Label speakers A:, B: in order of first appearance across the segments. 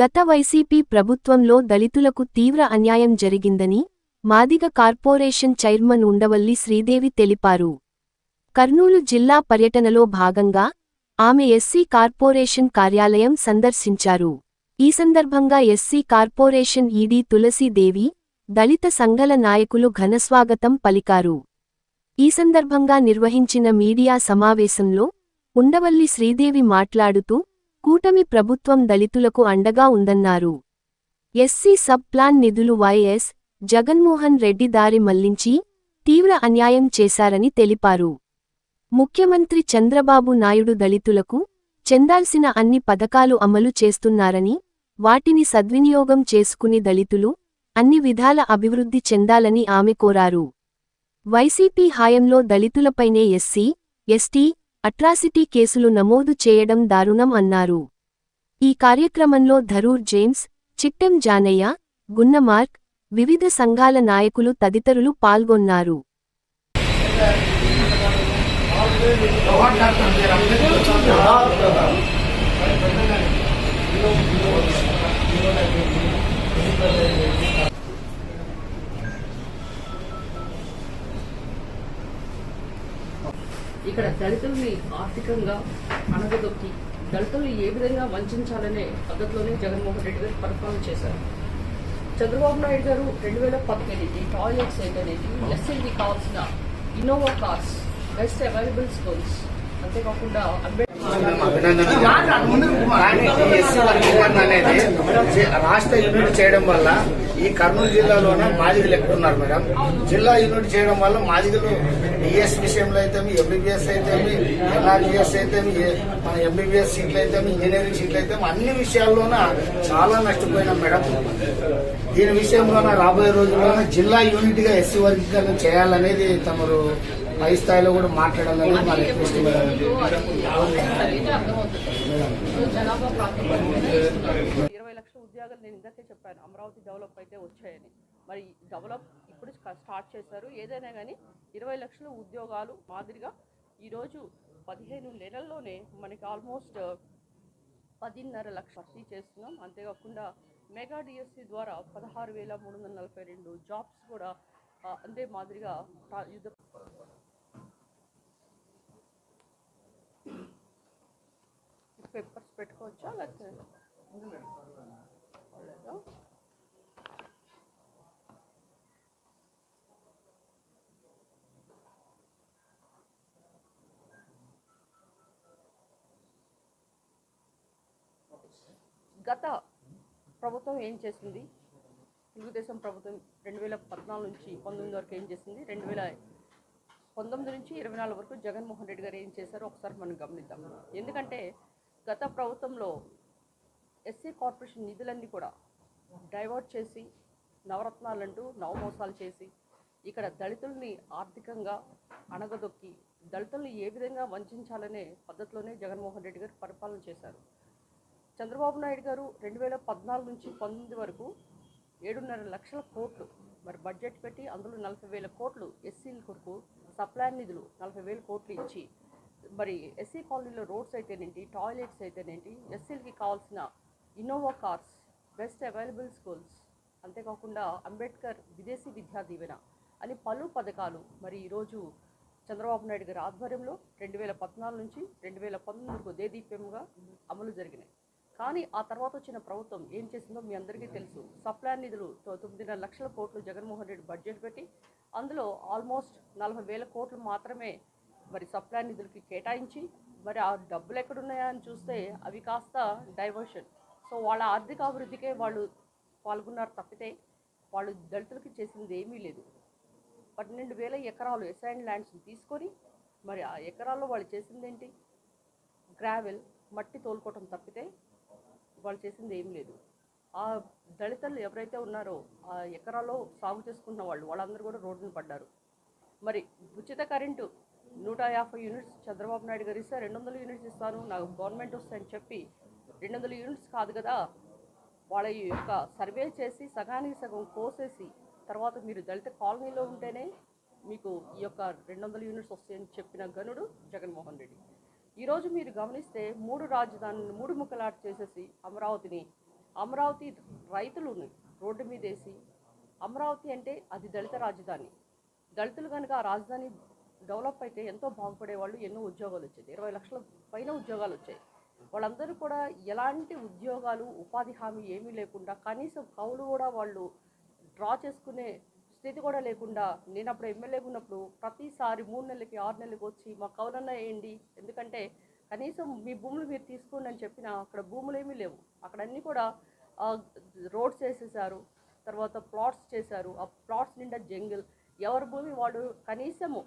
A: గత వైసీపీ ప్రభుత్వంలో దళితులకు తీవ్ర అన్యాయం జరిగిందని మాదిగ కార్పొరేషన్ చైర్మన్ ఉండవల్లి శ్రీదేవి తెలిపారు. కర్నూలు జిల్లా పర్యటనలో భాగంగా ఆమె ఎస్సీ కార్పొరేషన్ కార్యాలయం సందర్శించారు. ఈ సందర్భంగా ఎస్సీ కార్పొరేషన్ ఈడీ తులసీదేవి దళిత సంఘల నాయకులు ఘనస్వాగతం పలికారు. ఈ సందర్భంగా నిర్వహించిన మీడియా సమావేశంలో ఉండవల్లి శ్రీదేవి మాట్లాడుతూ కూటమి ప్రభుత్వం దళితులకు అండగా ఉందన్నారు. ఎస్సీ సబ్ ప్లాన్ నిధులు వైఎస్ జగన్మోహన్ రెడ్డి దారి మళ్ళించి తీవ్ర అన్యాయం చేశారని తెలిపారు. ముఖ్యమంత్రి చంద్రబాబు నాయుడు దళితులకు చెందాల్సిన అన్ని పథకాలు అమలు చేస్తున్నారని వాటిని సద్వినియోగం చేసుకుని దళితులు అన్ని విధాల అభివృద్ధి చెందాలని ఆమె కోరారు. వైసీపీ హాయంలో దళితులపైనే S C S T atrocity కేసులు నమోదు చేయడం దారుణం అన్నారు. ఈ కార్యక్రమంలో ధరూర్ జేమ్స్ చిట్టెం జానయ్య గున్నమార్క్ వివిధ సంఘాల నాయకులు తదితరులు పాల్గొన్నారు.
B: ఇక్కడ దళితుల్ని ఆర్థికంగా అణగదొక్కి దళితుల్ని ఏ విధంగా వంచాలనే పద్ధతిలోనే జగన్మోహన్ రెడ్డి గారు పరిపాలన చేశారు. చంద్రబాబు నాయుడు గారు రెండు వేల పదిహేను టాయిలెట్స్ ఏంటనేది ఎస్ఎల్కి కావాల్సిన Innova cars best available schools. అంతేకాకుండా
C: వర్గీకరణ అనేది రాష్ట్ర యూనిట్ చేయడం వల్ల ఈ కర్నూలు జిల్లాలోన మాదిగలు ఎక్కువ ఉన్నారు మేడం జిల్లా యూనిట్ చేయడం వల్ల మాదిగలు డిఎస్ విషయంలో అయితే ఎంబీబీఎస్ అయితే ఎన్ఆర్జీఎస్ అయితే మన ఎంబీబీఎస్ సీట్లు అయితే ఇంజనీరింగ్ సీట్లు అయితే అన్ని విషయాల్లోన చాలా నష్టపోయినాం మేడం దీని విషయంలోన రాబోయే రోజుల్లోన జిల్లా యూనిట్గా ఎస్సీ వర్గీకరణ చేయాలనేది తమరు పై స్థాయిలో కూడా మాట్లాడాలని మా రిక్వెస్ట్
B: ఇరవై లక్షల ఉద్యోగాలు నేను ఇందాకే చెప్పాను. అమరావతి డెవలప్ అయితే వచ్చాయని. మరి డెవలప్ ఇప్పుడు స్ట- స్టార్ట్ చేశారు. ఏదైనా కానీ ఇరవై లక్షల ఉద్యోగాలు మాదిరిగా ఈరోజు పదిహేను నెలల్లోనే మనకి ఆల్మోస్ట్ పదిన్నర లక్ష భర్తీ చేస్తున్నాం. అంతేకాకుండా మెగా డిఎస్సి ద్వారా పదహారు వేల మూడు వందల నలభై రెండు జాబ్స్ కూడా అంతే మాదిరిగా యుద్ధ పేపర్స్ పెట్టుకోవచ్చా? లేకపోతే గత ప్రభుత్వం ఏం చేసింది? తెలుగుదేశం ప్రభుత్వం రెండు వేల పద్నాలుగు నుంచి పంతొమ్మిది వరకు ఏం చేసింది? రెండు వేల పంతొమ్మిది నుంచి ఇరవై నాలుగు వరకు జగన్మోహన్ రెడ్డి గారు ఏం చేశారో ఒకసారి మనం గమనిద్దాం. ఎందుకంటే గత ప్రభుత్వంలో ఎస్సీ కార్పొరేషన్ నిధులన్నీ కూడా డైవర్ట్ చేసి నవరత్నాలంటూ నవమోసాలు చేసి ఇక్కడ దళితుల్ని ఆర్థికంగా అణగదొక్కి దళితుల్ని ఏ విధంగా వంచాలనే పద్ధతిలోనే జగన్మోహన్ రెడ్డి గారు పరిపాలన చేశారు. చంద్రబాబు నాయుడు గారు రెండు వేల పద్నాలుగు నుంచి పంతొమ్మిది వరకు ఏడున్నర లక్షల కోట్లు మరి బడ్జెట్ పెట్టి అందులో నలభై వేల కోట్లు ఎస్సీల కొరకు సప్లాన్ నిధులు నలభై వేల కోట్లు ఇచ్చి మరి ఎస్సీ కాలనీలో రోడ్స్ అయితేనేంటి టాయిలెట్స్ అయితేనేంటి ఎస్సీలకి కావాల్సిన Innova cars best available schools అంతేకాకుండా అంబేద్కర్ విదేశీ విద్యా దీవెన అని పలు పథకాలు మరి ఈరోజు చంద్రబాబు నాయుడు గారి ఆధ్వర్యంలో రెండు వేల పద్నాలుగు నుంచి రెండు వేల పంతొమ్మిది వరకు దేదీప్యంగా అమలు జరిగినాయి. కానీ ఆ తర్వాత వచ్చిన ప్రభుత్వం ఏం చేసిందో మీ అందరికీ తెలుసు. సప్లాన్ నిధులు తొమ్మిదిన్నర లక్షల కోట్లు జగన్మోహన్ రెడ్డి బడ్జెట్ పెట్టి అందులో ఆల్మోస్ట్ నలభై వేల కోట్లు మాత్రమే మరి సప్లై నిధులకి కేటాయించి మరి ఆ డబ్బులు ఎక్కడున్నాయా అని చూస్తే అవి కాస్త డైవర్షన్. సో వాళ్ళ ఆర్థిక అభివృద్ధికే వాళ్ళు పాల్గొన్నారు తప్పితే వాళ్ళు దళితులకి చేసింది ఏమీ లేదు. పన్నెండు వేల ఎకరాలు ఎసైన్ ల్యాండ్స్ని తీసుకొని మరి ఆ ఎకరాల్లో వాళ్ళు చేసింది ఏంటి? గ్రావెల్ మట్టి తోలుకోవటం తప్పితే వాళ్ళు చేసింది ఏం లేదు. ఆ దళితులు ఎవరైతే ఉన్నారో ఆ ఎకరాల్లో సాగు చేసుకున్న వాళ్ళు వాళ్ళందరూ కూడా రోడ్డున పడ్డారు. మరి ఉచిత కరెంటు నూట యాభై యూనిట్స్ చంద్రబాబు నాయుడు గారు ఇస్తే రెండు వందల యూనిట్స్ ఇస్తాను నాకు గవర్నమెంట్ వస్తాయని చెప్పి రెండు వందల యూనిట్స్ కాదు కదా. వాళ్ళ యొక్క సర్వే చేసి సగానికి సగం కోసేసి తర్వాత మీరు దళిత కాలనీలో ఉంటేనే మీకు ఈ యొక్క రెండు వందల యూనిట్స్ వస్తాయని చెప్పిన గనుడు జగన్మోహన్ రెడ్డి. ఈరోజు మీరు గమనిస్తే మూడు రాజధానిని మూడు ముక్కలాట చేసేసి అమరావతిని అమరావతి రైతులను రోడ్డు మీద వేసి అమరావతి అంటే అది దళిత రాజధాని. దళితులు కనుక ఆ రాజధాని డెవలప్ అయితే ఎంతో బాగుపడేవాళ్ళు ఎన్నో ఉద్యోగాలు వచ్చేది ఇరవై లక్షల పైన ఉద్యోగాలు వచ్చాయి. వాళ్ళందరూ కూడా ఎలాంటి ఉద్యోగాలు ఉపాధి హామీ ఏమీ లేకుండా కనీసం కౌలు కూడా వాళ్ళు డ్రా చేసుకునే స్థితి కూడా లేకుండా నేను అప్పుడు ఎమ్మెల్యేగా ఉన్నప్పుడు ప్రతిసారి మూడు నెలలకి ఆరు నెలలకి వచ్చి మా కౌలన్నా వేయండి ఎందుకంటే కనీసం మీ భూములు మీరు తీసుకోండి అని చెప్పినా అక్కడ భూములు ఏమీ లేవు. అక్కడ అన్నీ కూడా రోడ్స్ వేసేసారు. తర్వాత ప్లాట్స్ చేశారు. ఆ ప్లాట్స్ నిండా జంగిల్. ఎవరి భూమి వాళ్ళు కనీసము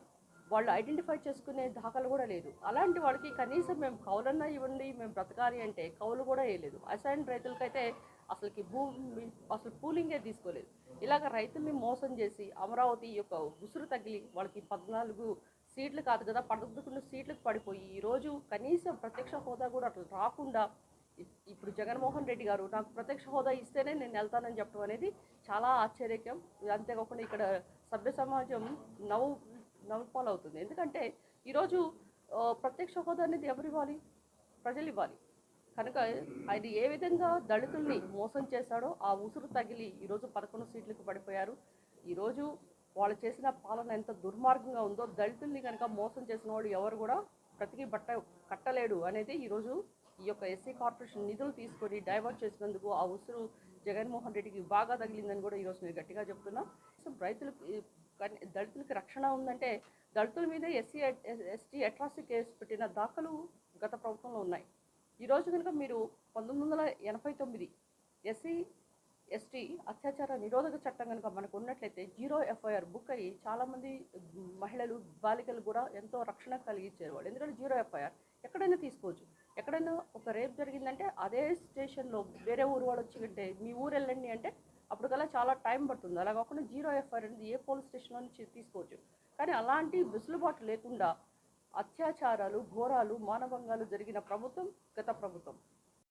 B: వాళ్ళు ఐడెంటిఫై చేసుకునే దాఖలు కూడా లేదు. అలాంటి వాళ్ళకి కనీసం మేము కౌలన్నా ఇవ్వండి మేము బ్రతకాలి అంటే కౌలు కూడా వేయలేదు. అసైన్ రైతులకైతే అసలుకి భూమి అసలు పూలింగే తీసుకోలేదు. ఇలాగ రైతుల్ని మోసం చేసి అమరావతి యొక్క ఉసురు తగిలి వాళ్ళకి పద్నాలుగు సీట్లు కాదు కదా పదకొండు సీట్లకు పడిపోయి ఈరోజు కనీసం ప్రత్యక్ష హోదా కూడా అట్లా రాకుండా ఇప్పుడు జగన్మోహన్ రెడ్డి గారు నాకు ప్రత్యక్ష హోదా ఇస్తేనే నేను వెళ్తానని చెప్పడం అనేది చాలా ఆశ్చర్యకం అంతేకాకుండా ఇక్కడ సభ్య సమాజం నవ్వు నవ్వుపాలవుతుంది ఎందుకంటే ఈరోజు ప్రత్యక్ష హోదా అనేది ఎవరు ఇవ్వాలి? ప్రజలు ఇవ్వాలి. కనుక ఆయన ఏ విధంగా దళితుల్ని మోసం చేశాడో ఆ ఉసురు తగిలి ఈరోజు పదకొండు సీట్లకు పడిపోయారు. ఈరోజు వాళ్ళు చేసిన పాలన ఎంత దుర్మార్గంగా ఉందో దళితుల్ని కనుక మోసం చేసిన వాళ్ళు ఎవరు కూడా బ్రతికి బట్ట కట్టలేడు అనేది ఈరోజు ఈ యొక్క ఎస్సీ కార్పొరేషన్ నిధులు తీసుకొని డైవర్ట్ చేసినందుకు ఆ ఉసురు జగన్మోహన్ రెడ్డికి బాగా తగిలిందని కూడా ఈరోజు నేను గట్టిగా చెప్తున్నా. సో రైతులకు కానీ దళితులకి రక్షణ ఉందంటే దళితుల మీద ఎస్సీ ఎస్టీ అట్రాసిటీ కేసు పెట్టిన దాఖలు గత ప్రభుత్వంలో ఉన్నాయి. ఈరోజు కనుక మీరు పంతొమ్మిది వందల ఎనభై తొమ్మిది ఎస్సీ ఎస్టీ అత్యాచార నిరోధక చట్టం కనుక మనకు ఉన్నట్లయితే జీరో ఎఫ్ఐఆర్ బుక్ అయ్యి చాలామంది మహిళలు బాలికలు కూడా ఎంతో రక్షణ కలిగించారు వాళ్ళు. ఎందుకంటే జీరో ఎఫ్ఐఆర్ ఎక్కడైనా తీసుకోవచ్చు. ఎక్కడైనా ఒక రేప్ జరిగిందంటే అదే స్టేషన్లో వేరే ఊరు వాళ్ళు వచ్చి అంటే మీ ఊరు వెళ్ళండి అంటే అప్పుడు కల్లా చాలా టైం పడుతుంది. అలా కాకుండా జీరో ఎఫ్ఐఆర్ అనేది ఏ పోలీస్ స్టేషన్లో నుంచి తీసుకోవచ్చు. కానీ అలాంటి వెసులుబాటు లేకుండా అత్యాచారాలు ఘోరాలు మానభంగాలు జరిగిన ప్రభుత్వం గత ప్రభుత్వం.